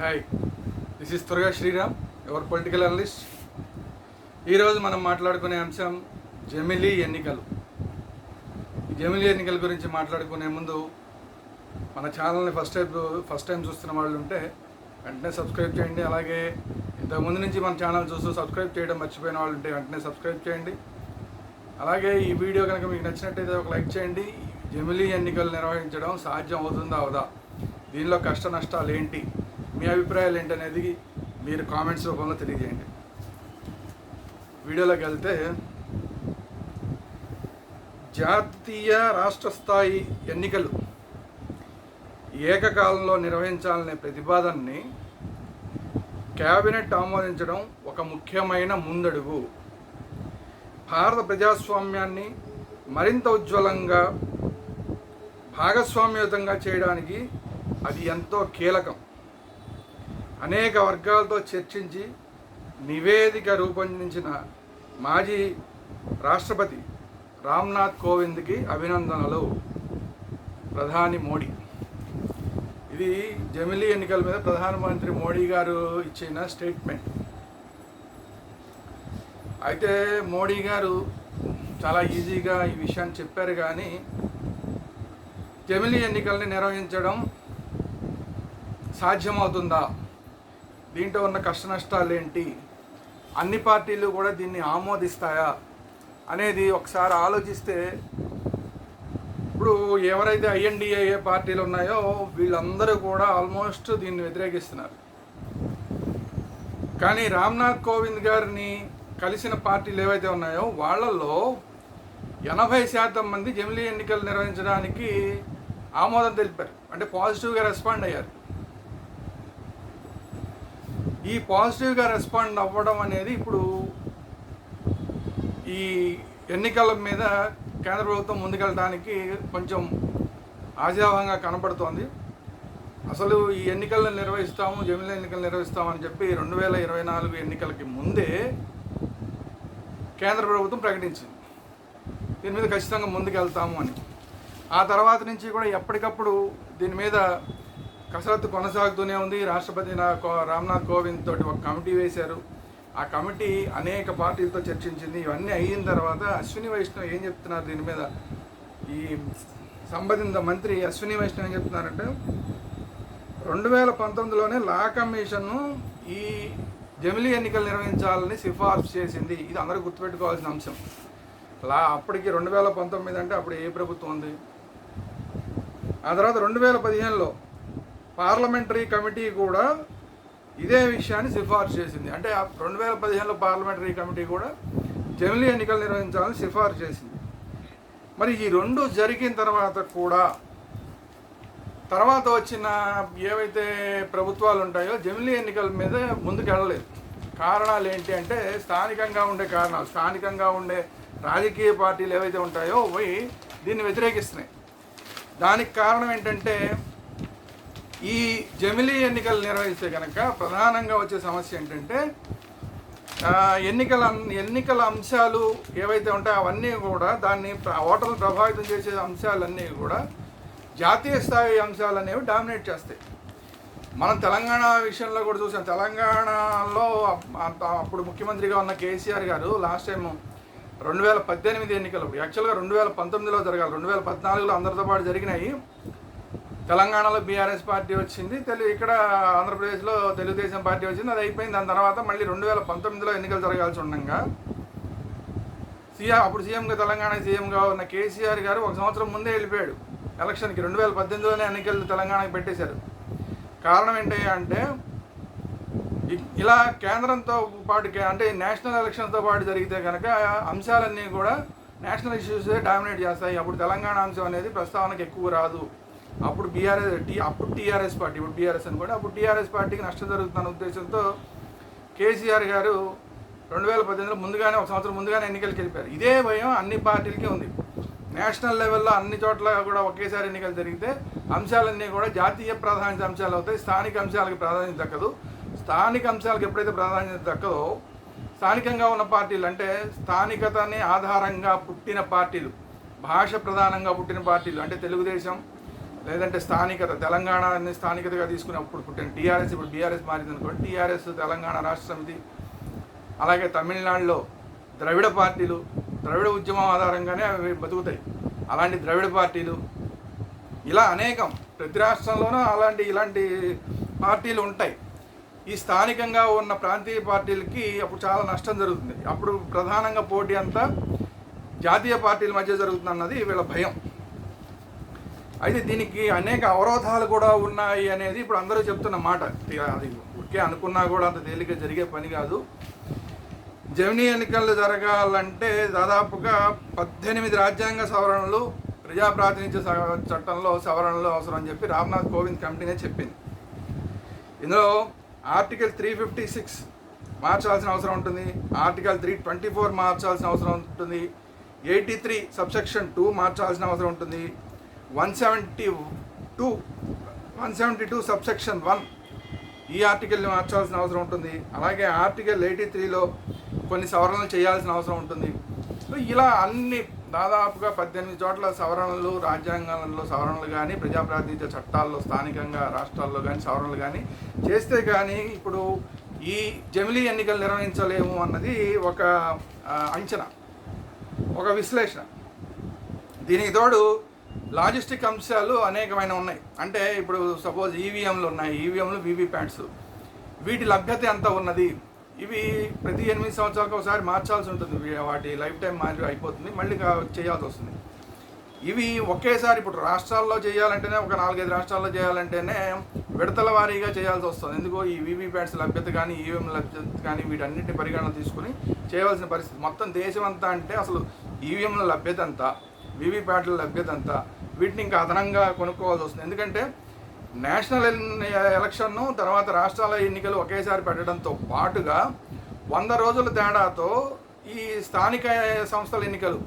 Hi this is త్వరగా Sriram ever political analyst ఈరోజు మనం మాట్లాడుకునే అంశం జమిలీ ఎన్నికలు. జమిలీ ఎన్నికల గురించి మాట్లాడుకునే ముందు మన ఛానల్ని ఫస్ట్ టైం ఫస్ట్ టైం చూస్తున్న వాళ్ళు ఉంటే వెంటనే సబ్స్క్రైబ్ చేయండి. అలాగే ఇంతకుముందు నుంచి మన ఛానల్ చూస్తూ సబ్స్క్రైబ్ చేయడం మర్చిపోయిన వాళ్ళు ఉంటే వెంటనే సబ్స్క్రైబ్ చేయండి. అలాగే ఈ వీడియో కనుక మీకు నచ్చినట్టయితే ఒక లైక్ చేయండి. జమిలీ ఎన్నికలు నిర్వహించడం సాధ్యం అవుతుందా అవదా? దీనిలో కష్ట నష్టాలు ఏంటి? మీ అభిప్రాయాలు ఏంటనేది మీరు కామెంట్స్ రూపంలో తెలియజేయండి. వీడియోలోకి వెళ్తే జాతీయ రాష్ట్ర స్థాయి ఎన్నికలు ఏకకాలంలో నిర్వహించాలనే ప్రతిపాదనని కేబినెట్ ఆమోదించడం ఒక ముఖ్యమైన ముందడుగు. భారత ప్రజాస్వామ్యాన్ని మరింత ఉజ్వలంగా భాగస్వామ్యయుతంగా చేయడానికి అది ఎంతో కీలకం. అనేక వర్గాలతో చర్చించి నివేదిక రూపొందించిన మాజీ రాష్ట్రపతి రామ్నాథ్ కోవింద్కి అభినందనలు ప్రధాని మోడీ. ఇది జమిలీ ఎన్నికల మీద ప్రధానమంత్రి మోడీ గారు ఇచ్చిన స్టేట్మెంట్. అయితే మోడీ గారు చాలా ఈజీగా ఈ విషయాన్ని చెప్పారు కానీ జమిలీ ఎన్నికల్ని నిర్వహించడం సాధ్యమవుతుందా? దీంట్లో ఉన్న కష్ట నష్టాలు ఏంటి అన్ని పార్టీలు కూడా దీన్ని ఆమోదిస్తాయా? అనేది ఒకసారి ఆలోచిస్తే ఇప్పుడు ఎవరైతే ఐఎన్డిఏఏ పార్టీలు ఉన్నాయో వీళ్ళందరూ కూడా ఆల్మోస్ట్ దీన్ని వ్యతిరేకిస్తున్నారు. కానీ రామ్నాథ్ కోవింద్ గారిని కలిసిన పార్టీలు ఏవైతే ఉన్నాయో వాళ్ళల్లో ఎనభై శాతం మంది జమిలీ ఎన్నికలు నిర్వహించడానికి ఆమోదం తెలిపారు. అంటే పాజిటివ్గా రెస్పాండ్ అయ్యారు. ఈ పాజిటివ్గా రెస్పాండ్ అవ్వడం అనేది ఇప్పుడు ఈ ఎన్నికల మీద కేంద్ర ప్రభుత్వం ముందుకెళ్ళడానికి కొంచెం ఆశాభంగా కనపడుతోంది అసలు ఈ ఎన్నికలను నిర్వహిస్తాము జమిల ఎన్నికలు నిర్వహిస్తామని చెప్పి రెండు వేల ఇరవై నాలుగు ఎన్నికలకి ముందే కేంద్ర ప్రభుత్వం ప్రకటించింది. దీని మీద ఖచ్చితంగా ముందుకెళ్తాము అని. ఆ తర్వాత నుంచి కూడా ఎప్పటికప్పుడు దీని మీద కసరత్తు కొనసాగుతూనే ఉంది. రాష్ట్రపతి నా- కో- రామ్నాథ్ కోవింద్ తోటి ఒక కమిటీ వేశారు. ఆ కమిటీ అనేక పార్టీలతో చర్చించింది. ఇవన్నీ అయిన తర్వాత అశ్విని వైష్ణవ్ ఏం చెప్తున్నారు దీని మీద? ఈ సంబంధిత మంత్రి అశ్విని వైష్ణవ్ ఏం చెప్తున్నారంటే రెండు వేల పంతొమ్మిదిలోనే లా కమిషన్ను ఈ జమిలీ ఎన్నికలు నిర్వహించాలని సిఫార్సు చేసింది. ఇది అందరూ గుర్తుపెట్టుకోవాల్సిన అంశం. లా అప్పటికి రెండు వేల పంతొమ్మిది అంటే అప్పుడు ఏ ప్రభుత్వం ఉంది? ఆ తర్వాత రెండు వేల పదిహేనులో పార్లమెంటరీ కమిటీ కూడా ఇదే విషయాన్ని సిఫార్సు చేసింది. అంటే ఆ రెండు వేల పదిహేనులో పార్లమెంటరీ కమిటీ కూడా జమిలీ ఎన్నికలు నిర్వహించాలని సిఫార్సు చేసింది. మరి ఈ రెండు జరిగిన తర్వాత కూడా తర్వాత వచ్చిన ఏవైతే ప్రభుత్వాలు ఉంటాయో జమిలీ ఎన్నికల మీద ముందుకు వెళ్ళలేదు కారణాలు ఏంటి అంటే స్థానికంగా ఉండే కారణాలు. స్థానికంగా ఉండే రాజకీయ పార్టీలు ఏవైతే ఉంటాయో పోయి దీన్ని వ్యతిరేకిస్తున్నాయి. దానికి కారణం ఏంటంటే ఈ జమిలీ ఎన్నికలు నిర్వహిస్తే కనుక ప్రధానంగా వచ్చే సమస్య ఏంటంటే ఎన్నికల ఎన్నికల అంశాలు ఏవైతే ఉంటాయో అవన్నీ కూడా దాన్ని ఓటర్లు ప్రభావితం చేసే అంశాలన్నీ కూడా జాతీయ స్థాయి అంశాలు అనేవి డామినేట్ చేస్తాయి. మనం తెలంగాణ విషయంలో కూడా చూసాం. తెలంగాణలో అప్పుడు ముఖ్యమంత్రిగా ఉన్న కేసీఆర్ గారు లాస్ట్ టైం రెండు వేల పద్దెనిమిది ఎన్నికలు యాక్చువల్గా రెండు వేల పంతొమ్మిదిలో జరగాలి రెండు వేల పద్నాలుగులో అందరితో పాటు జరిగినాయి. తెలంగాణలో బీఆర్ఎస్ పార్టీ వచ్చింది. తెలుగు ఇక్కడ ఆంధ్రప్రదేశ్లో తెలుగుదేశం పార్టీ వచ్చింది. అది అయిపోయింది. దాని తర్వాత మళ్ళీ రెండు వేల పంతొమ్మిదిలో ఎన్నికలు జరగాల్సి ఉండగా సీఎం అప్పుడు సీఎంగా తెలంగాణ సీఎంగా ఉన్న కేసీఆర్ గారు ఒక సంవత్సరం ముందే వెళ్ళిపోయాడు. ఎలక్షన్కి రెండు వేల పద్దెనిమిదిలోనే ఎన్నికలు తెలంగాణకి పెట్టేశారు. కారణం ఏంటి అంటే ఇలా కేంద్రంతో పాటు కే- అంటే నేషనల్ ఎలక్షన్తో పాటు జరిగితే కనుక అంశాలన్నీ కూడా నేషనల్ ఇష్యూసే డామినేట్ చేస్తాయి. అప్పుడు తెలంగాణ అంశం అనేది ప్రస్తావనకు ఎక్కువ రాదు. అప్పుడు బీఆర్ఎస్ టీ అప్పుడు టీఆర్ఎస్ పార్టీ ఇప్పుడు బీఆర్ఎస్ అనుకోండి అప్పుడు టీఆర్ఎస్ పార్టీకి నష్టం జరుగుతున్న ఉద్దేశంతో కేసీఆర్ గారు రెండు వేల పద్దెనిమిదిలో ముందుగానే ఒక సంవత్సరం ముందుగానే ఎన్నికలకు వెళ్ళిపోయారు. ఇదే భయం అన్ని పార్టీలకే ఉంది. నేషనల్ లెవెల్లో అన్ని చోట్ల కూడా ఒకేసారి ఎన్నికలు జరిగితే అంశాలన్నీ కూడా జాతీయ ప్రాధాన్యత అంశాలు అవుతాయి. స్థానిక అంశాలకు ప్రాధాన్యత దక్కదు. స్థానిక అంశాలకు ఎప్పుడైతే ప్రాధాన్యత దక్కదో స్థానికంగా ఉన్న పార్టీలు అంటే స్థానికతని ఆధారంగా పుట్టిన పార్టీలు భాష ప్రధానంగా పుట్టిన పార్టీలు అంటే తెలుగుదేశం లేదంటే స్థానికత తెలంగాణని స్థానికతగా తీసుకుని అప్పుడు పుట్టిన టీఆర్ఎస్ ఇప్పుడు బీఆర్ఎస్ మారింది అనుకోండి టీఆర్ఎస్ తెలంగాణ రాష్ట్ర సమితి అలాగే తమిళనాడులో ద్రవిడ పార్టీలు ద్రవిడ ఉద్యమం ఆధారంగానే అవి బతుకుతాయి. అలాంటి ద్రవిడ పార్టీలు ఇలా అనేకం ప్రతి రాష్ట్రంలోనూ అలాంటి ఇలాంటి పార్టీలు ఉంటాయి. ఈ స్థానికంగా ఉన్న ప్రాంతీయ పార్టీలకి అప్పుడు చాలా నష్టం జరుగుతుంది. అప్పుడు ప్రధానంగా పోటీ అంతా జాతీయ పార్టీల మధ్య జరుగుతుంది అన్నది వీళ్ళ భయం. అయితే దీనికి అనేక అవరోధాలు కూడా ఉన్నాయి అనేది ఇప్పుడు అందరూ చెప్తున్న మాట. అది ఊరికే అనుకున్నా కూడా అంత తేలిక జరిగే పని కాదు. జమినీ ఎన్నికలు జరగాలంటే దాదాపుగా పద్దెనిమిది రాజ్యాంగ సవరణలు ప్రజాప్రాతినిధ్య స- చట్టంలో సవరణలు అవసరం అని చెప్పి రామ్నాథ్ కోవింద్ కమిటీనే చెప్పింది. ఇందులో ఆర్టికల్ త్రీ ఫిఫ్టీ సిక్స్ మార్చాల్సిన అవసరం ఉంటుంది. ఆర్టికల్ త్రీ ట్వంటీ ఫోర్ మార్చాల్సిన అవసరం ఉంటుంది. ఎయిటీ త్రీ సబ్సెక్షన్ టూ మార్చాల్సిన అవసరం ఉంటుంది. One seventy two one seventy two subsection one. ఈ ఆర్టికల్ని మార్చాల్సిన అవసరం ఉంటుంది. అలాగే ఆర్టికల్ ఎయిటీ త్రీలో కొన్ని సవరణలు చేయాల్సిన అవసరం ఉంటుంది. సో ఇలా అన్ని దాదాపుగా పద్దెనిమిది చోట్ల సవరణలు రాజ్యాంగాలలో సవరణలు కానీ ప్రజాప్రాతినిధ్య చట్టాల్లో స్థానికంగా రాష్ట్రాల్లో కానీ సవరణలు కానీ చేస్తే కానీ ఇప్పుడు ఈ జమిలీ ఎన్నికలు నిర్వహించలేము అన్నది ఒక అంచనా ఒక విశ్లేషణ. దీనికి తోడు లాజిస్టిక్ అంశాలు అనేకమైన ఉన్నాయి. అంటే ఇప్పుడు సపోజ్ ఈవీఎంలు ఉన్నాయి. ఈవీఎంలు వీవీప్యాట్స్ వీటి లభ్యత ఎంత ఉన్నది? ఇవి ప్రతి ఎనిమిది సంవత్సరాలకు ఒకసారి మార్చాల్సి ఉంటుంది. వాటి లైఫ్ టైం మారి అయిపోతుంది. మళ్ళీ చేయాల్సి వస్తుంది. ఇవి ఒకేసారి ఇప్పుడు రాష్ట్రాల్లో చేయాలంటేనే ఒక నాలుగైదు రాష్ట్రాల్లో చేయాలంటేనే విడతల వారీగా చేయాల్సి వస్తుంది. ఎందుకో ఈ వీవీప్యాట్స్ లభ్యత కానీ ఈవీఎం లభ్యత కానీ వీటన్నిటిని పరిగణన తీసుకుని చేయవలసిన పరిస్థితి. మొత్తం దేశం అంతా అంటే అసలు ఈవీఎంల లభ్యత అంతా వీవీప్యాట్ల లభ్యత అంతా వీటిని ఇంకా అదనంగా కొనుక్కోవాల్సి వస్తుంది. ఎందుకంటే నేషనల్ ఎలక్షన్ను తర్వాత రాష్ట్రాల ఎన్నికలు ఒకేసారి పెట్టడంతో పాటుగా వంద రోజుల తేడాతో ఈ స్థానిక సంస్థల ఎన్నికలు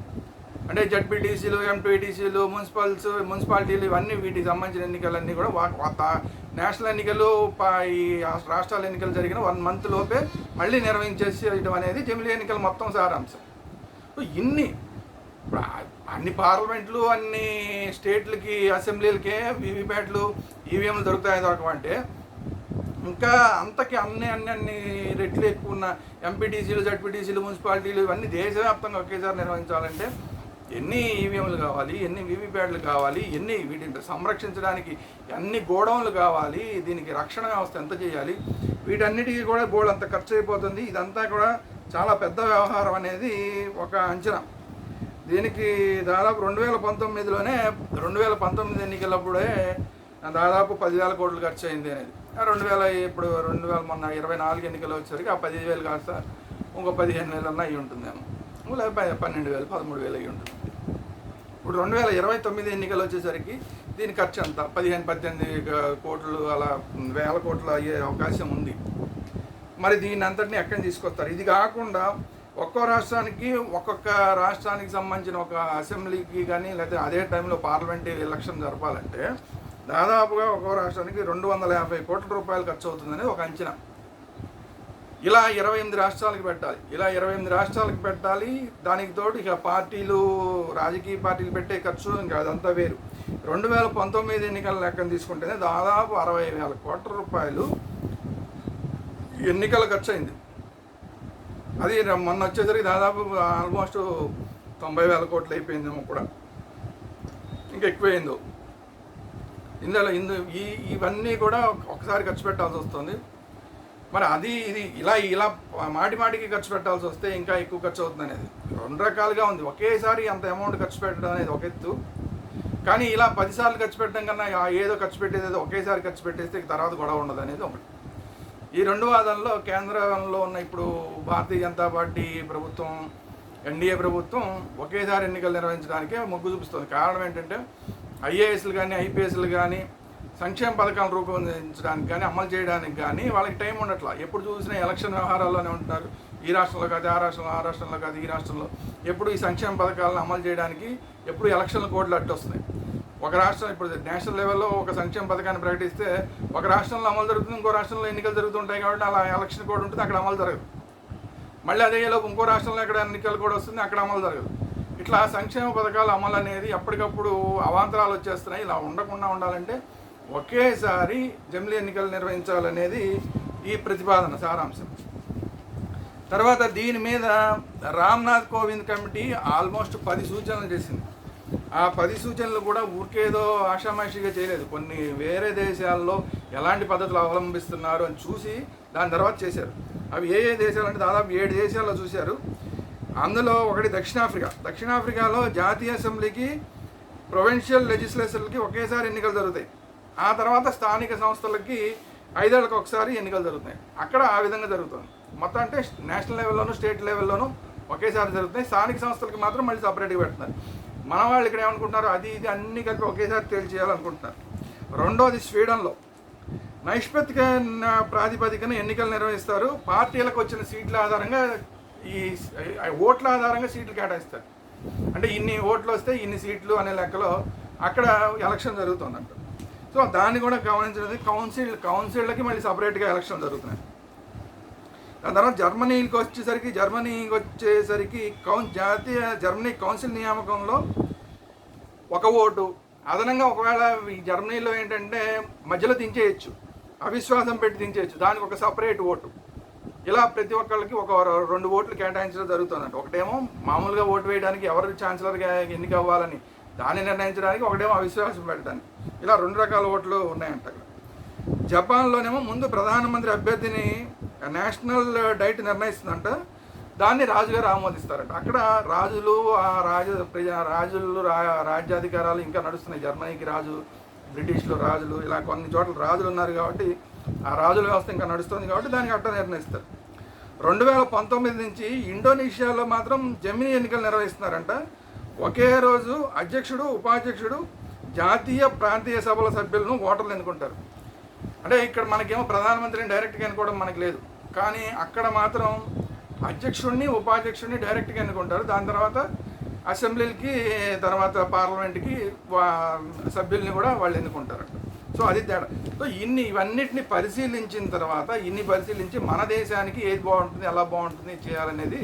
అంటే జడ్పీటీసీలు ఎంపీటీసీలు మున్సిపల్స్ మున్సిపాలిటీలు ఇవన్నీ వీటికి సంబంధించిన ఎన్నికలన్నీ కూడా వా- నేషనల్ ఎన్నికలు ప- ఈ రాష్ట్రాల ఎన్నికలు జరిగిన వన్ మంత్ లోపే మళ్ళీ నిర్వహించేసేయడం అనేది జమిలీ ఎన్నికల మొత్తం సారాంశం. ఇన్ని. ఇప్పుడు అన్ని పార్లమెంట్లు అన్ని స్టేట్లకి అసెంబ్లీలకే వీవీప్యాట్లు ఈవీఎంలు దొరుకుతాయి దొరకమంటే ఇంకా అంతకి అన్ని అన్ని అన్ని రెట్లు ఎక్కువ ఉన్న ఎంపీటీసీలు జడ్పీటీసీలు మున్సిపాలిటీలు ఇవన్నీ దేశవ్యాప్తంగా ఒకేసారి నిర్వహించాలంటే ఎన్ని ఈవీఎంలు కావాలి ఎన్ని వీవీప్యాట్లు కావాలి ఎన్ని వీటిని సంరక్షించడానికి ఎన్ని గోడౌన్లు కావాలి దీనికి రక్షణ వ్యవస్థ ఎంత చేయాలి వీటన్నిటికీ కూడా బోర్డు అంత ఖర్చు అయిపోతుంది. ఇదంతా కూడా చాలా పెద్ద వ్యవహారం అనేది ఒక అంచనా. దీనికి దాదాపు రెండు వేల పంతొమ్మిదిలోనే రెండు వేల పంతొమ్మిది ఎన్నికలప్పుడే దాదాపు పదివేల కోట్లు ఖర్చు అయింది అనేది. రెండు వేల ఇప్పుడు రెండు వేల మొన్న ఇరవై నాలుగు ఎన్నికలు వచ్చేసరికి ఆ పదివేలు కాస్త ఇంకో పదిహేను వేలన్నా అయ్యి ఉంటుందేమో. లేకపోతే పన్నెండు వేలు పదమూడు వేలు అయి ఉంటుంది. ఇప్పుడు రెండు వేల ఇరవై తొమ్మిది ఎన్నికలు వచ్చేసరికి దీని ఖర్చు అంత పదిహేను పద్దెనిమిది కోట్లు అలా వేల కోట్లు అయ్యే అవకాశం ఉంది. మరి దీన్ని అంతటిని ఎక్కడ తీసుకొస్తారు? ఇది కాకుండా ఒక్కో రాష్ట్రానికి ఒక్కొక్క రాష్ట్రానికి సంబంధించిన ఒక అసెంబ్లీకి కానీ లేకపోతే అదే టైంలో పార్లమెంట్ ఎలక్షన్ జరపాలంటే దాదాపుగా ఒక్కో రాష్ట్రానికి రెండు వందల యాభై కోట్ల రూపాయలు ఖర్చు అవుతుందని ఒక అంచనా. ఇలా ఇరవై ఎనిమిది రాష్ట్రాలకు పెట్టాలి. ఇలా ఇరవై ఎనిమిది రాష్ట్రాలకు పెట్టాలి. దానికి తోడు ఇక పార్టీలు రాజకీయ పార్టీలు పెట్టే ఖర్చు ఇంకా అదంతా వేరు. రెండు వేల పంతొమ్మిది ఎన్నికల లెక్కను తీసుకుంటేనే దాదాపు అరవై వేల కోట్ల రూపాయలు ఎన్నికల ఖర్చు అయింది అది మొన్న వచ్చేసరికి దాదాపు ఆల్మోస్ట్ తొంభై వేల కోట్లు అయిపోయిందేమో కూడా. ఇంకా ఎక్కువైందో. ఇందులో ఇందు ఈ ఇవన్నీ కూడా ఒకసారి ఖర్చు పెట్టాల్సి వస్తుంది. మరి అది ఇది ఇలా ఇలా మాటి మాటికి ఖర్చు పెట్టాల్సి వస్తే ఇంకా ఎక్కువ ఖర్చు అవుతుంది అనేది. రెండు రకాలుగా ఉంది. ఒకేసారి అంత అమౌంట్ ఖర్చు పెట్టడం అనేది ఒక ఎత్తు. కానీ ఇలా పదిసార్లు ఖర్చు పెట్టడం కన్నా ఏదో ఖర్చు పెట్టేది ఏదో ఒకేసారి ఖర్చు పెట్టేస్తే తర్వాత గొడవ ఉండదు అనేది ఒకటి. ఈ రెండు వాదనలో కేంద్రంలో ఉన్న ఇప్పుడు భారతీయ జనతా పార్టీ ప్రభుత్వం ఎన్డీఏ ప్రభుత్వం ఒకేసారి ఎన్నికలు నిర్వహించడానికే మొగ్గు చూపిస్తుంది. కారణం ఏంటంటే ఐఏఎస్లు కానీ ఐపీఎస్లు కానీ సంక్షేమ పథకాలను రూపొందించడానికి కానీ అమలు చేయడానికి కానీ వాళ్ళకి టైం ఉండట్లా. ఎప్పుడు చూసినా ఎలక్షన్ వ్యవహారాల్లోనే ఉంటున్నారు. ఈ రాష్ట్రంలో కాదు ఆ రాష్ట్రంలో ఆ రాష్ట్రంలో కాదు ఈ రాష్ట్రంలో. ఎప్పుడు ఈ సంక్షేమ పథకాలను అమలు చేయడానికి ఎప్పుడు ఎలక్షన్లు కోడ్లు అడ్డొస్తున్నాయి. ఒక రాష్ట్రం ఇప్పుడు నేషనల్ లెవెల్లో ఒక సంక్షేమ పథకాన్ని ప్రకటిస్తే ఒక రాష్ట్రంలో అమలు జరుగుతుంది ఇంకో రాష్ట్రంలో ఎన్నికలు జరుగుతుంటాయి కాబట్టి అలా ఎలక్షన్ కోడ్ ఉంటుంది అక్కడ అమలు జరగదు. మళ్ళీ అదే లోపు ఇంకో రాష్ట్రంలో ఎక్కడ ఎన్నికలు కూడా వస్తుంది అక్కడ అమలు జరగదు. ఇట్లా సంక్షేమ పథకాల అమలు అనేది ఎప్పటికప్పుడు అవాంతరాలు వచ్చేస్తున్నాయి. ఇలా ఉండకుండా ఉండాలంటే ఒకేసారి జమిలీ ఎన్నికలు నిర్వహించాలనేది ఈ ప్రతిపాదన సారాంశం. తర్వాత దీని మీద రామ్నాథ్ కోవింద్ కమిటీ ఆల్మోస్ట్ పది సూచనలు చేసింది. ఆ పది సూచనలు కూడా ఊరికేదో ఆషామాషిగా చేయలేదు. కొన్ని వేరే దేశాల్లో ఎలాంటి పద్ధతులు అవలంబిస్తున్నారు అని చూసి దాని తర్వాత చేశారు. అవి ఏ ఏ దేశాలు అంటే దాదాపు ఏడు దేశాల్లో చూశారు. అందులో ఒకటి దక్షిణాఫ్రికా. దక్షిణాఫ్రికాలో జాతీయ అసెంబ్లీకి ప్రొవిన్షియల్ లెజిస్లేషన్లకి ఒకేసారి ఎన్నికలు జరుగుతాయి. ఆ తర్వాత స్థానిక సంస్థలకి ఐదేళ్ళకి ఒకసారి ఎన్నికలు జరుగుతాయి. అక్కడ ఆ విధంగా జరుగుతుంది. మొత్తం అంటే నేషనల్ లెవెల్లోనూ స్టేట్ లెవెల్లోనూ ఒకేసారి జరుగుతాయి. స్థానిక సంస్థలకి మాత్రం మళ్ళీ సపరేట్గా పెడుతున్నారు. మన వాళ్ళు ఇక్కడ ఏమనుకుంటున్నారు అది ఇది అన్ని కలిపి ఒకేసారి తేల్చేయాలనుకుంటున్నారు. రెండోది స్వీడన్లో నైష్పత్తిక ప్రాతిపదికన ఎన్నికలు నిర్వహిస్తారు. పార్టీలకు వచ్చిన సీట్ల ఆధారంగా ఈ ఓట్ల ఆధారంగా సీట్లు కేటాయిస్తారు. అంటే ఇన్ని ఓట్లు వస్తే ఇన్ని సీట్లు అనే లెక్కలో అక్కడ ఎలక్షన్ జరుగుతుందంట. సో దాన్ని కూడా గమనించినది కౌన్సిల్ కౌన్సిళ్ళకి మళ్ళీ సపరేట్గా ఎలక్షన్ జరుగుతున్నాయి. దాని తర్వాత జర్మనీకి వచ్చేసరికి జర్మనీకి వచ్చేసరికి కౌన్ జాతీయ జర్మనీ కౌన్సిల్ నియామకంలో ఒక ఓటు. అదనంగా ఒకవేళ ఈ జర్మనీలో ఏంటంటే మధ్యలో దించేయచ్చు. అవిశ్వాసం పెట్టి దించేయచ్చు. దానికి ఒక సపరేట్ ఓటు. ఇలా ప్రతి ఒక్కళ్ళకి ఒక రెండు ఓట్లు కేటాయించడం జరుగుతుందంట. ఒకటేమో మామూలుగా ఓటు వేయడానికి ఎవరు ఛాన్సలర్గా ఎన్నిక అవ్వాలని దాన్ని నిర్ణయించడానికి ఒకటేమో అవిశ్వాసం పెట్టడానికి. ఇలా రెండు రకాల ఓట్లు ఉన్నాయంట. జపాన్లోనేమో ముందు ప్రధానమంత్రి అభ్యర్థిని నేషనల్ డైట్ నిర్ణయిస్తుందంట. దాన్ని రాజుగారు ఆమోదిస్తారంట. అక్కడ రాజులు ఆ రాజ ప్రజా రాజులు రా రాజ్యాధికారాలు ఇంకా నడుస్తున్నాయి. జర్మనీకి రాజు బ్రిటిష్లు రాజులు ఇలా కొన్ని చోట్ల రాజులు ఉన్నారు కాబట్టి ఆ రాజుల వ్యవస్థ ఇంకా నడుస్తుంది కాబట్టి దానికి అట్ట నిర్ణయిస్తారు. రెండు వేల పంతొమ్మిది నుంచి ఇండోనేషియాలో మాత్రం జమినీ ఎన్నికలు నిర్వహిస్తున్నారంట. ఒకే రోజు అధ్యక్షుడు ఉపాధ్యక్షుడు జాతీయ ప్రాంతీయ సభల సభ్యులను ఓటర్లు ఎన్నుకుంటారు. అంటే ఇక్కడ మనకేమో ప్రధానమంత్రిని డైరెక్ట్గా ఎన్నుకోవడం మనకి లేదు. కానీ అక్కడ మాత్రం అధ్యక్షుడిని ఉపాధ్యక్షుడిని డైరెక్ట్గా ఎన్నుకుంటారు. దాని తర్వాత అసెంబ్లీలకి తర్వాత పార్లమెంట్కి వా- సభ్యుల్ని కూడా వాళ్ళు ఎన్నుకుంటారు సో అది తేడా. సో ఇన్ని ఇవన్నిటిని పరిశీలించిన తర్వాత ఇన్ని పరిశీలించి మన దేశానికి ఏది బాగుంటుంది ఎలా బాగుంటుంది చేయాలనేది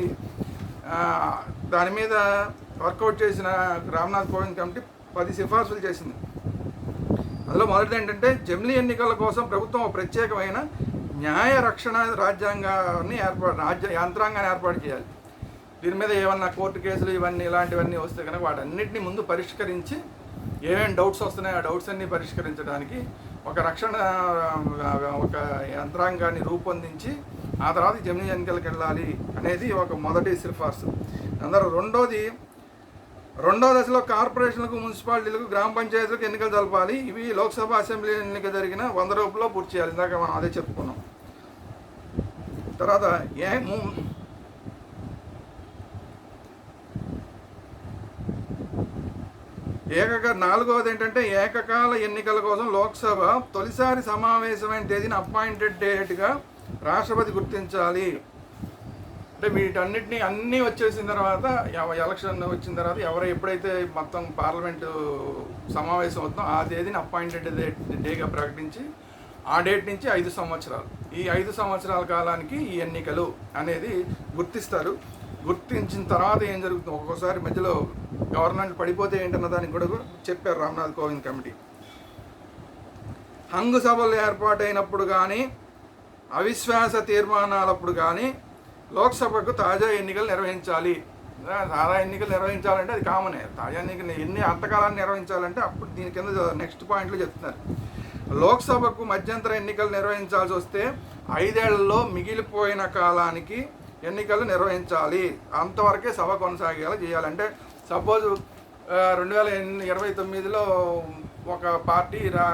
దాని మీద వర్కౌట్ చేసిన రామ్నాథ్ కోవింద్ కమిటీ పది సిఫార్సులు చేసింది. అందులో మొదటిది ఏంటంటే జమిలీ ఎన్నికల కోసం ప్రభుత్వం ప్రత్యేకమైన న్యాయ రక్షణ రాజ్యాంగాన్ని ఏర్పాటు రాజ్య యంత్రాంగాన్ని ఏర్పాటు చేయాలి. దీని మీద ఏమన్నా కోర్టు కేసులు ఇవన్నీ ఇలాంటివన్నీ వస్తే కనుక వాటన్నిటిని ముందు పరిష్కరించి ఏమేమి డౌట్స్ వస్తున్నాయో ఆ డౌట్స్ అన్ని పరిష్కరించడానికి ఒక రక్షణ ఒక యంత్రాంగాన్ని రూపొందించి ఆ తర్వాత జమిని ఎన్నికలకు వెళ్ళాలి అనేది ఒక మొదటి సిఫార్సు. అందరూ రెండోది రెండో దశలో కార్పొరేషన్లకు మున్సిపాలిటీలకు గ్రామ పంచాయతీలకు ఎన్నికలు జరపాలి. ఇవి లోక్సభ అసెంబ్లీ ఎన్నిక జరిగిన వంద రూపాయలో పూర్తి చేయాలి. ఇందాక మనం అదే చెప్పుకున్నాం. తర్వాత ఏ ఏకక నాలుగవది ఏంటంటే ఏకకాల ఎన్నికల కోసం లోక్సభ తొలిసారి సమావేశమైన తేదీని అపాయింటెడ్ డేట్గా రాష్ట్రపతి గుర్తించాలి. అంటే వీటన్నిటిని అన్నీ వచ్చేసిన తర్వాత ఎలక్షన్ వచ్చిన తర్వాత ఎవరు ఎప్పుడైతే మొత్తం పార్లమెంటు సమావేశం అవుతుందో ఆ తేదీని అపాయింటెడ్ డేట్ డేగా ప్రకటించి ఆ డేట్ నుంచి ఐదు సంవత్సరాలు. ఈ ఐదు సంవత్సరాల కాలానికి ఈ ఎన్నికలు అనేది గుర్తిస్తారు. గుర్తించిన తర్వాత ఏం జరుగుతుంది? ఒక్కోసారి మధ్యలో గవర్నమెంట్ పడిపోతే ఏంటన్న దానికి కూడా చెప్పారు రామ్నాథ్ కోవింద్ కమిటీ. హంగు సభలు ఏర్పాటైనప్పుడు కానీ అవిశ్వాస తీర్మానాలప్పుడు కానీ లోక్సభకు తాజా ఎన్నికలు నిర్వహించాలి. తాజా ఎన్నికలు నిర్వహించాలంటే అది కామనే. తాజా ఎన్నికలు ఎన్ని అంతకాలాన్ని నిర్వహించాలంటే అప్పుడు దీని కింద నెక్స్ట్ పాయింట్లో చెప్తున్నారు. లోక్సభకు మధ్యంతర ఎన్నికలు నిర్వహించాల్సి వస్తే ఐదేళ్ళలో మిగిలిపోయిన కాలానికి ఎన్నికలు నిర్వహించాలి. అంతవరకే సభ కొనసాగేలా చేయాలంటే సపోజ్ రెండు వేల ఇరవై తొమ్మిదిలో ఒక పార్టీ రా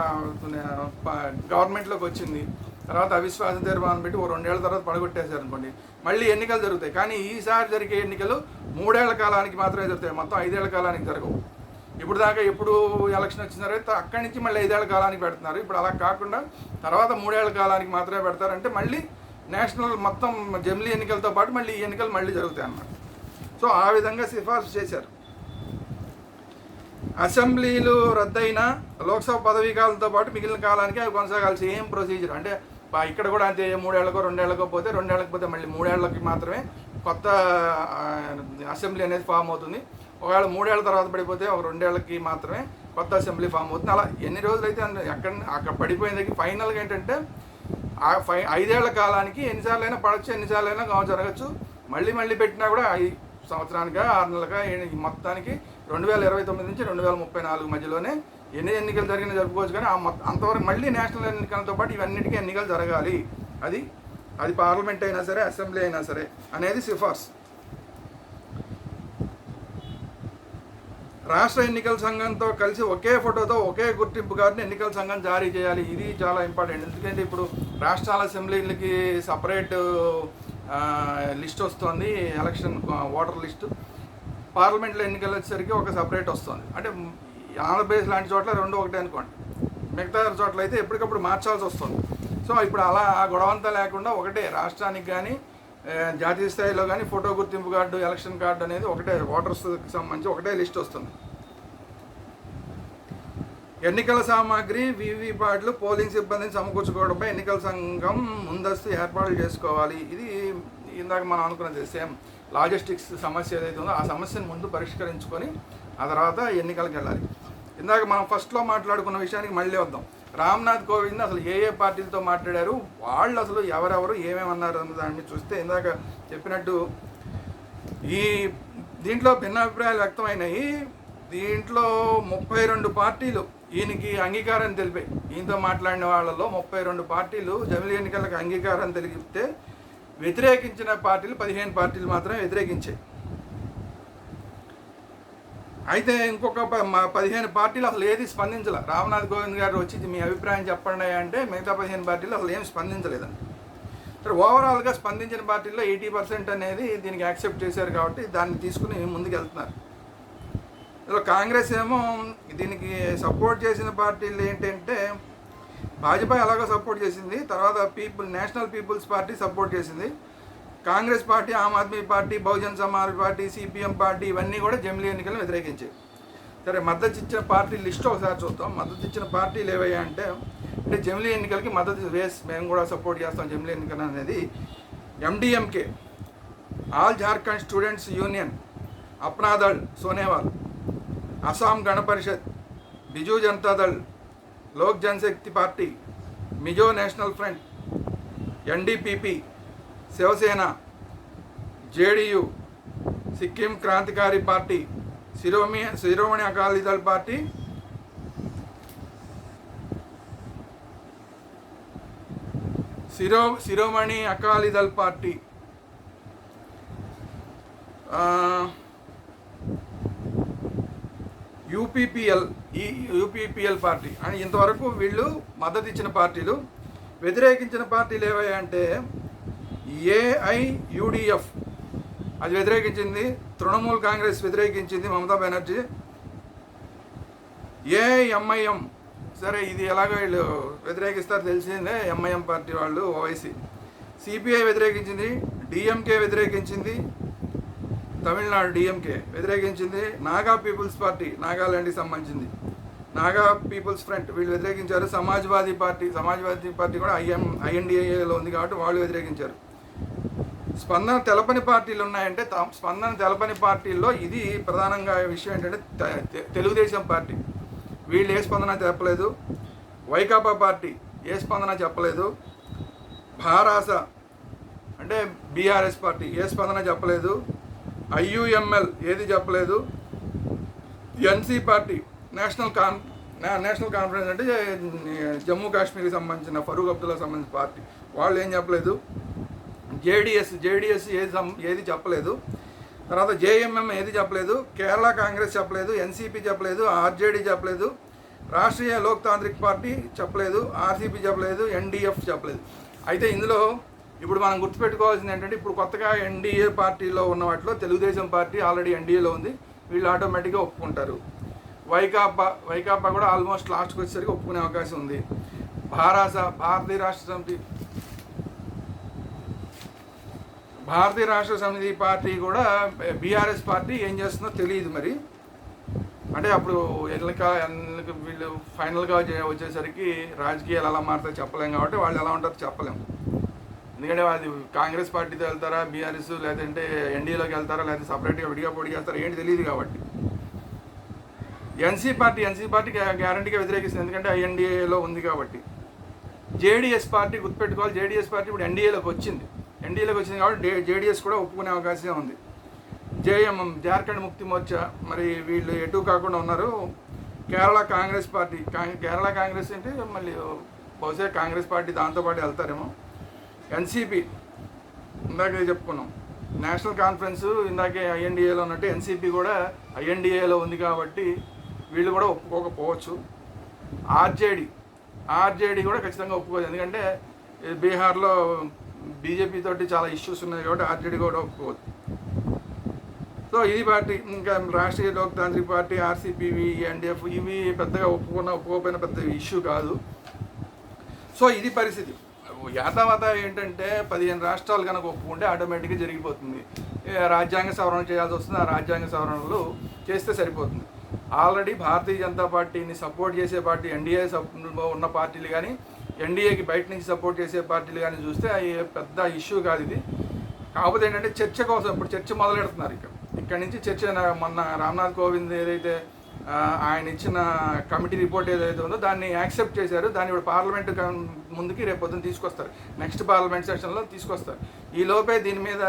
గవర్నమెంట్లోకి వచ్చింది. తర్వాత అవిశ్వాస తీర్మానం పెట్టి ఓ రెండేళ్ళ తర్వాత పడగొట్టేశారు అనుకోండి. మళ్ళీ ఎన్నికలు జరుగుతాయి. కానీ ఈసారి జరిగే ఎన్నికలు మూడేళ్ళ కాలానికి మాత్రమే జరుగుతాయి. మొత్తం ఐదేళ్ళ కాలానికి జరగవు. ఇప్పుడు దాకా ఎప్పుడు ఎలక్షన్ వచ్చినారో అక్కడి నుంచి మళ్ళీ ఐదేళ్ళ కాలానికి పెడుతున్నారు. ఇప్పుడు అలా కాకుండా తర్వాత మూడేళ్ళ కాలానికి మాత్రమే పెడతారంటే మళ్ళీ నేషనల్ మొత్తం జమిలీ ఎన్నికలతో పాటు మళ్ళీ ఈ ఎన్నికలు మళ్ళీ జరుగుతాయి అన్నమాట. సో ఆ విధంగా సిఫార్సు చేశారు. అసెంబ్లీలు రద్దయినా లోక్సభ పదవీ కాలంతో పాటు మిగిలిన కాలానికి అవి కొనసాగాల్సి ఏం ప్రొసీజర్. అంటే ఇక్కడ కూడా అంతే మూడేళ్ళకో రెండేళ్ళకో పోతే రెండేళ్ళకు పోతే మళ్ళీ మూడేళ్ళకి మాత్రమే కొత్త అసెంబ్లీ అనేది ఫామ్ అవుతుంది. ఒకవేళ మూడేళ్ళ తర్వాత పడిపోతే ఒక రెండేళ్ళకి మాత్రమే కొత్త అసెంబ్లీ ఫామ్ అవుతుంది. అలా ఎన్ని రోజులైతే ఎక్కడ అక్కడ పడిపోయిన దగ్గర ఫైనల్గా ఏంటంటే ఆ ఫై ఐదేళ్ళ కాలానికి ఎన్నిసార్లు అయినా పడచ్చు ఎన్నిసార్లు అయినా గమ జరగచ్చు. మళ్ళీ మళ్ళీ పెట్టినా కూడా ఐదు సంవత్సరానికా ఆరు నెలలుగా మొత్తానికి రెండు వేల ఇరవై తొమ్మిది నుంచి రెండు వేల ముప్పై నాలుగు మధ్యలోనే ఎన్ని ఎన్నికలు జరిగినా జరుపుకోవచ్చు కానీ ఆ మొత్తం అంతవరకు మళ్ళీ నేషనల్ ఎన్నికలతో పాటు ఇవన్నిటికీ ఎన్నికలు జరగాలి. అది అది పార్లమెంట్ అయినా సరే అసెంబ్లీ అయినా సరే అనేది సిఫార్సు. రాష్ట్ర ఎన్నికల సంఘంతో కలిసి ఒకే ఫోటోతో ఒకే గుర్తింపు కార్డుని ఎన్నికల సంఘం జారీ చేయాలి. ఇది చాలా ఇంపార్టెంట్. ఎందుకంటే ఇప్పుడు రాష్ట్రాల అసెంబ్లీలకి సపరేట్ లిస్ట్ వస్తుంది. Election voter list. పార్లమెంట్లో ఎన్నికలు వచ్చేసరికి ఒక సపరేట్ వస్తుంది. అంటే ఆంధ్రప్రదేశ్ లాంటి చోట్ల రెండు ఒకటే అనుకోండి. మిగతా చోట్ల అయితే ఎప్పటికప్పుడు మార్చాల్సి వస్తుంది సో ఇప్పుడు అలా ఆ గొడవంతా లేకుండా ఒకటే రాష్ట్రానికి కానీ జాతీయ స్థాయిలో కానీ ఫోటో గుర్తింపు కార్డు ఎలక్షన్ కార్డు అనేది ఒకటే ఓటర్స్కి సంబంధించి ఒకటే లిస్ట్ వస్తుంది. ఎన్నికల సామాగ్రి వీవీప్యాట్లు పోలింగ్ సిబ్బందిని సమకూర్చుకోవడంపై ఎన్నికల సంఘం ముందస్తు ఏర్పాట్లు చేసుకోవాలి. ఇది ఇందాక మనం అనుకున్నది సేమ్ లాజిస్టిక్స్ సమస్య ఏదైతే ఉందో ఆ సమస్యను ముందు పరిష్కరించుకొని ఆ తర్వాత ఎన్నికలకు వెళ్ళాలి. ఇందాక మనం ఫస్ట్లో మాట్లాడుకున్న విషయానికి మళ్ళీ వద్దాం. రామ్నాథ్ కోవింద్ అసలు ఏ ఏ పార్టీలతో మాట్లాడారు? వాళ్ళు అసలు ఎవరెవరు ఏమేమన్నారు అన్న దాన్ని చూస్తే ఇందాక చెప్పినట్టు ఈ దీంట్లో భిన్నాభిప్రాయాలు వ్యక్తమైనాయి. దీంట్లో ముప్పై రెండు పార్టీలు ఈయనకి అంగీకారం తెలిపాయి. ఈయనతో మాట్లాడిన వాళ్ళలో ముప్పై రెండు పార్టీలు జమిలీ ఎన్నికలకు అంగీకారం తెలిపితే వ్యతిరేకించిన పార్టీలు పదిహేను పార్టీలు మాత్రమే వ్యతిరేకించాయి. అయితే ఇంకొక ప- పదిహేను పార్టీలు అసలు ఏది స్పందించాల. రామనాథ్ కోవింద్ గారు వచ్చి మీ అభిప్రాయం చెప్పండి అంటే మిగతా పదిహేను పార్టీలు అసలు ఏం స్పందించలేదండి. సరే ఓవరాల్గా స్పందించిన పార్టీల్లో ఎయిటీ పర్సెంట్ అనేది దీనికి యాక్సెప్ట్ చేశారు కాబట్టి దాన్ని తీసుకుని ముందుకు వెళ్తున్నారు ఇందులో కాంగ్రెస్ ఏమో దీనికి సపోర్ట్ చేసిన పార్టీలు ఏంటంటే భాజపా ఎలాగో సపోర్ట్ చేసింది తర్వాత people national people's party support చేసింది. Congress party Aam Aadmi party Bahujan Samaj party CPM party ఇవన్నీ కూడా జమిలీ ఎన్నికలను వ్యతిరేకించాయి. సరే మద్దతు ఇచ్చిన పార్టీ లిస్ట్ ఒకసారి చూద్దాం. మద్దతు ఇచ్చిన పార్టీలు ఏవయ్యా అంటే అంటే జమిలీ ఎన్నికలకి మద్దతు వేస్ మేము కూడా సపోర్ట్ చేస్తాం జమిలీ ఎన్నికలు అనేది. MDMK all Jharkhand students union Apna Dal Sonelal Assam Gana Parishad Biju Janata Dal Lok Janshakti party Mizo national front NDPP Shiv Sena JDU Sikkim Krantikari party శిరోమి Shiromani Akali Dal party శిరో శిరోమణి అకాలీదళ్ పార్టీ యూపీపీఎల్ ఈ UPPL party. అని ఇంతవరకు వీళ్ళు మద్దతు ఇచ్చిన పార్టీలు వ్యతిరేకించిన పార్టీలు ఏవయ్యా అంటే ఏఐయుడిఎఫ్. అది వ్యతిరేకించింది తృణమూల్ కాంగ్రెస్ వ్యతిరేకించింది మమతా బెనర్జీ. ఏఐఎంఐఎం. సరే ఇది ఎలాగో వీళ్ళు వ్యతిరేకిస్తారు తెలిసిందే ఎంఐఎం పార్టీ వాళ్ళు ఓవైసీ. సిపిఐ వ్యతిరేకించింది డిఎంకే వ్యతిరేకించింది తమిళనాడు డిఎంకే వ్యతిరేకించింది నాగా పీపుల్స్ పార్టీ నాగాలాండ్కి సంబంధించింది. నాగా పీపుల్స్ ఫ్రంట్ వీళ్ళు వ్యతిరేకించారు సమాజ్వాదీ పార్టీ సమాజ్వాదీ పార్టీ కూడా ఐఎం ఐఎన్డిఏలో ఉంది కాబట్టి వాళ్ళు వ్యతిరేకించారు. స్పందన తెలపని పార్టీలు ఉన్నాయంటే త- స్పందన తెలపని పార్టీల్లో ఇది ప్రధానంగా విషయం ఏంటంటే తెలుగుదేశం పార్టీ. వీళ్ళు ఏ స్పందన చెప్పలేదు వైకాపా పార్టీ ఏ స్పందన చెప్పలేదు. భారాస అంటే బీఆర్ఎస్ పార్టీ ఏ స్పందన చెప్పలేదు. ఐయుఎంఎల్ ఏది చెప్పలేదు. ఎన్సీ పార్టీ నేషనల్ కాన్ నేషనల్ కాన్ఫరెన్స్ అంటే జమ్మూ కాశ్మీర్కి సంబంధించిన ఫరూక్ అబ్దుల్లా సంబంధించిన పార్టీ. వాళ్ళు ఏం చెప్పలేదు. జేడిఎస్ జేడిఎస్ ఏది ఏది చెప్పలేదు. తర్వాత జేఎంఎం ఏది చెప్పలేదు. కేరళ కాంగ్రెస్ చెప్పలేదు. ఎన్సీపీ చెప్పలేదు. ఆర్జేడీ చెప్పలేదు. రాష్ట్రీయ లోక్తాంత్రిక్ పార్టీ చెప్పలేదు. ఆర్సీపీ చెప్పలేదు. ఎన్డీఎఫ్ చెప్పలేదు. అయితే ఇందులో ఇప్పుడు మనం గుర్తుపెట్టుకోవాల్సింది ఏంటంటే ఇప్పుడు కొత్తగా ఎన్డీఏ పార్టీలో ఉన్న వాటిలో తెలుగుదేశం పార్టీ ఆల్రెడీ ఎన్డీఏలో ఉంది. వీళ్ళు ఆటోమేటిక్గా ఒప్పుకుంటారు. వైకాపా వైకాపా కూడా ఆల్మోస్ట్ లాస్ట్కి వచ్చేసరికి ఒప్పుకునే అవకాశం ఉంది. భారాస భారతీయ రాష్ట్ర సమితి భారతీయ రాష్ట్ర సమితి పార్టీ కూడా బీఆర్ఎస్ పార్టీ ఏం చేస్తుందో తెలియదు మరి. అంటే అప్పుడు ఎన్నిక ఎన్నిక వీళ్ళు ఫైనల్గా వచ్చేసరికి రాజకీయాలు ఎలా మారుతాయో చెప్పలేం కాబట్టి వాళ్ళు ఎలా ఉంటారో చెప్పలేం. ఎందుకంటే అది కాంగ్రెస్ పార్టీతో వెళ్తారా బీఆర్ఎస్ లేదంటే ఎన్డీఏలోకి వెళ్తారా లేదంటే సపరేట్గా విడిగా పోటీ చేస్తారా ఏంటి తెలియదు కాబట్టి. ఎన్సీ పార్టీ ఎన్సీ పార్టీ గ్యారంటీగా వ్యతిరేకిస్తుంది. ఎందుకంటే ఐఎన్డీఏలో ఉంది కాబట్టి. జేడీఎస్ పార్టీ గుర్తుపెట్టుకోవాలి. జేడీఎస్ పార్టీ ఇప్పుడు ఎన్డీఏలోకి వచ్చింది. ఎన్డీఏలోకి వచ్చింది కాబట్టి జేడీఎస్ కూడా ఒప్పుకునే అవకాశం ఉంది. జేఎంఎం జార్ఖండ్ ముక్తి మోర్చా మరి వీళ్ళు ఎటు కాకుండా ఉన్నారు. కేరళ కాంగ్రెస్ పార్టీ కా- కేరళ కాంగ్రెస్ అంటే మళ్ళీ బహుశా కాంగ్రెస్ పార్టీ దాంతోపాటు వెళ్తారేమో. ఎన్సీపీ ఇందాకే చెప్పుకున్నాం. నేషనల్ కాన్ఫరెన్స్ ఇందాకే ఐఎన్డిఏలో ఉన్నట్టు ఎన్సీపీ కూడా ఐఎన్డిఏలో ఉంది కాబట్టి వీళ్ళు కూడా ఒప్పుకోకపోవచ్చు. ఆర్జేడి ఆర్జేడి కూడా ఖచ్చితంగా ఒప్పుకోదు. ఎందుకంటే బీహార్లో బీజేపీ తోటి చాలా ఇష్యూస్ ఉన్నాయి కాబట్టి ఆర్జేడి కూడా ఒప్పుకోదు సో ఇది పార్టీ ఇంకా రాష్ట్రీయ లోక్తాంత్రిక పార్టీ ఆర్సీపీవి ఎన్డీఎఫ్ ఇవి పెద్దగా ఒప్పుకున్న ఒప్పుకోకపోయిన పెద్ద ఇష్యూ కాదు. సో ఇది పరిస్థితి. యాతావాత ఏంటంటే పదిహేను రాష్ట్రాలు కనుక ఒప్పుకుంటే ఆటోమేటిక్గా జరిగిపోతుంది. రాజ్యాంగ సవరణ చేయాల్సి వస్తుంది ఆ రాజ్యాంగ సవరణలు చేస్తే సరిపోతుంది. ఆల్రెడీ భారతీయ జనతా పార్టీని సపోర్ట్ చేసే పార్టీ ఎన్డీఏ ఉన్న పార్టీలు కానీ ఎన్డీఏకి బయట నుంచి సపోర్ట్ చేసే పార్టీలు కానీ చూస్తే అవి పెద్ద ఇష్యూ కాదు ఇది. కాకపోతే ఏంటంటే చర్చ కోసం ఇప్పుడు చర్చ మొదలెడుతున్నారు ఇక ఇక్కడ నుంచి చర్చ మొన్న రామ్నాథ్ కోవింద్ ఏదైతే ఆయన ఇచ్చిన కమిటీ రిపోర్ట్ ఏదైతే ఉందో దాన్ని యాక్సెప్ట్ చేశారు. దాన్ని ఇప్పుడు పార్లమెంట్ ముందుకి రేపు పొద్దున్న తీసుకొస్తారు. నెక్స్ట్ పార్లమెంట్ సెషన్లో తీసుకొస్తారు. ఈ లోపే దీని మీద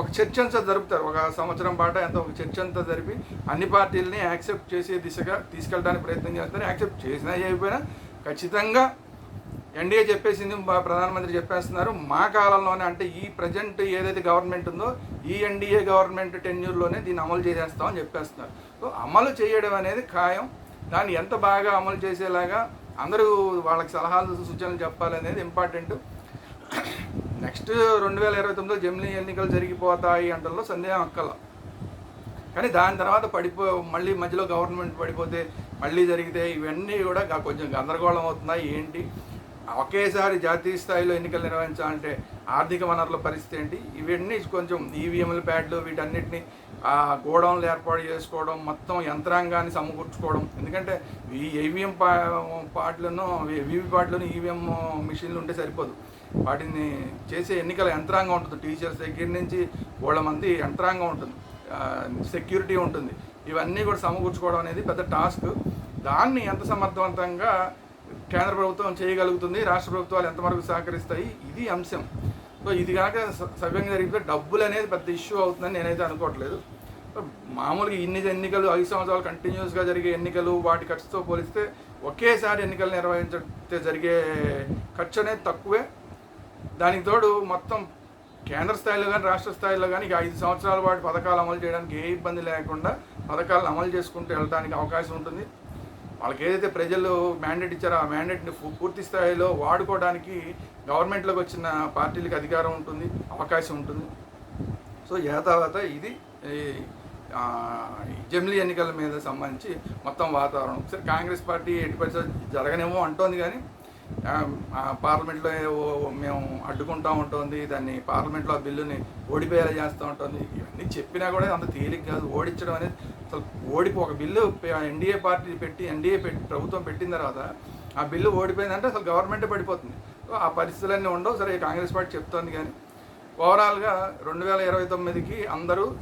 ఒక చర్చ అంతా జరుపుతారు. ఒక సంవత్సరం పాట ఎంత ఒక చర్చ అంతా జరిపి అన్ని పార్టీలని యాక్సెప్ట్ చేసే దిశగా తీసుకెళ్ళడానికి ప్రయత్నం చేస్తారు. యాక్సెప్ట్ చేసినా చేయకపోయినా ఖచ్చితంగా ఎన్డీఏ చెప్పేసింది ప్రధానమంత్రి చెప్పేస్తున్నారు. మా కాలంలోనే అంటే ఈ ప్రజెంట్ ఏదైతే గవర్నమెంట్ ఉందో ఈ ఎన్డీఏ గవర్నమెంట్ టెన్యూర్లోనే దీన్ని అమలు చేసేస్తామని చెప్పేస్తున్నారు. సో అమలు చేయడం అనేది ఖాయం. దాన్ని ఎంత బాగా అమలు చేసేలాగా అందరూ వాళ్ళకి సలహాలు సూచనలు చెప్పాలనేది ఇంపార్టెంట్. నెక్స్ట్ రెండు వేల ఇరవై తొమ్మిదిలో జమిలీ ఎన్నికలు జరిగిపోతాయి అంటల్లో సందేహం అక్కల. కానీ దాని తర్వాత పడిపో మళ్ళీ మధ్యలో గవర్నమెంట్ పడిపోతే మళ్ళీ జరిగితే ఇవన్నీ కూడా కొంచెం గందరగోళం అవుతున్నాయి. ఏంటి? ఒకేసారి జాతీయ స్థాయిలో ఎన్నికలు నిర్వహించాలంటే ఆర్థిక వనరుల పరిస్థితి ఏంటి? ఇవన్నీ కొంచెం ఈవీఎంల ప్యాడ్లు వీటన్నిటిని గోడౌన్లు ఏర్పాటు చేసుకోవడం మొత్తం యంత్రాంగాన్ని సమకూర్చుకోవడం. ఎందుకంటే ఈ ఈవీఎం పా పాటలను వీవీ పాటలను ఈవీఎం మిషన్లు ఉంటే సరిపోదు. వాటిని చేసే ఎన్నికల యంత్రాంగం ఉంటుంది. టీచర్స్ దగ్గర నుంచి వాళ్ళ మంది యంత్రాంగం ఉంటుంది. సెక్యూరిటీ ఉంటుంది. ఇవన్నీ కూడా సమకూర్చుకోవడం అనేది పెద్ద టాస్క్. దాన్ని ఎంత సమర్థవంతంగా కేంద్ర ప్రభుత్వం చేయగలుగుతుంది రాష్ట్ర ప్రభుత్వాలు ఎంతవరకు సహకరిస్తాయి ఇది అంశం. సో ఇది కనుక సవ్యంగా జరిగితే డబ్బులు అనేది పెద్ద ఇష్యూ అవుతుందని నేనైతే అనుకోవట్లేదు. మామూలుగా ఇన్ని ఎన్నికలు ఐదు సంవత్సరాలు కంటిన్యూస్గా జరిగే ఎన్నికలు వాటి ఖర్చుతో పోలిస్తే ఒకేసారి ఎన్నికలు నిర్వహించే జరిగే ఖర్చు అనేది తక్కువే. దానికి తోడు మొత్తం కేంద్ర స్థాయిలో కానీ రాష్ట్ర స్థాయిలో కానీ ఇక ఐదు సంవత్సరాల పాటు పథకాలు అమలు చేయడానికి ఏ ఇబ్బంది లేకుండా పథకాలను అమలు చేసుకుంటూ వెళ్ళడానికి అవకాశం ఉంటుంది. వాళ్ళకి ఏదైతే ప్రజలు మ్యాండేట్ ఇచ్చారో ఆ మ్యాండేట్ని పూర్తి స్థాయిలో వాడుకోవడానికి గవర్నమెంట్లోకి వచ్చిన పార్టీలకు అధికారం ఉంటుంది అవకాశం ఉంటుంది. సో యథావత ఇది ఈ, జమిలీ ఎన్నికల మీద సంబంధించి మొత్తం వాతావరణం. సరే కాంగ్రెస్ పార్టీ ఎట్టి పరిస్థితి జరగనేమో అంటోంది కానీ పార్లమెంట్లో మేము అడ్డుకుంటా ఉంటుంది దాన్ని పార్లమెంట్లో ఆ బిల్లుని ఓడిపోయేలా చేస్తూ ఉంటుంది. ఇవన్నీ చెప్పినా కూడా అంత తేలిక కాదు. ఓడించడం అనేది అసలు ఓడిపో ఒక బిల్లు ఎన్డీఏ పార్టీ పెట్టి ఎన్డీఏ పెట్టి ప్రభుత్వం పెట్టిన తర్వాత ఆ బిల్లు ఓడిపోయిందంటే అసలు గవర్నమెంటే పడిపోతుంది. సో ఆ పరిస్థితులన్నీ ఉండవు. సరే కాంగ్రెస్ పార్టీ చెప్తోంది కానీ ఓవరాల్గా రెండు వేల ఇరవై తొమ్మిదికి అందరూ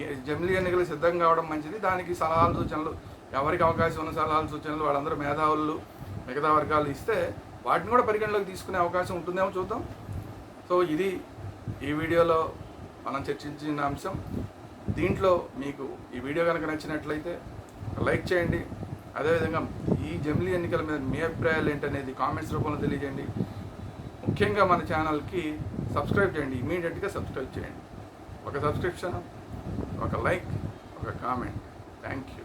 ఏ- జమిలీ ఎన్నికలు సిద్ధం కావడం మంచిది. దానికి సలహాలు సూచనలు ఎవరికి అవకాశం ఉన్న సలహాలు సూచనలు వాళ్ళందరూ మేధావులు మిగతా వర్గాలు ఇస్తే వాటిని కూడా పరిగణలోకి తీసుకునే అవకాశం ఉంటుందేమో చూద్దాం. సో ఇది ఈ వీడియోలో మనం చర్చించిన అంశం. దీంట్లో మీకు ఈ వీడియో కనుక నచ్చినట్లయితే లైక్ చేయండి. అదేవిధంగా ఈ జమిలీ ఎన్నికల మీద మీ అభిప్రాయాలు ఏంటనేది కామెంట్స్ రూపంలో తెలియజేయండి. ముఖ్యంగా మన ఛానల్కి సబ్స్క్రైబ్ చేయండి. ఇమీడియట్గా సబ్స్క్రైబ్ చేయండి. ఒక సబ్స్క్రిప్షన్ ఒక లైక్ ఒక కామెంట్. Thank you.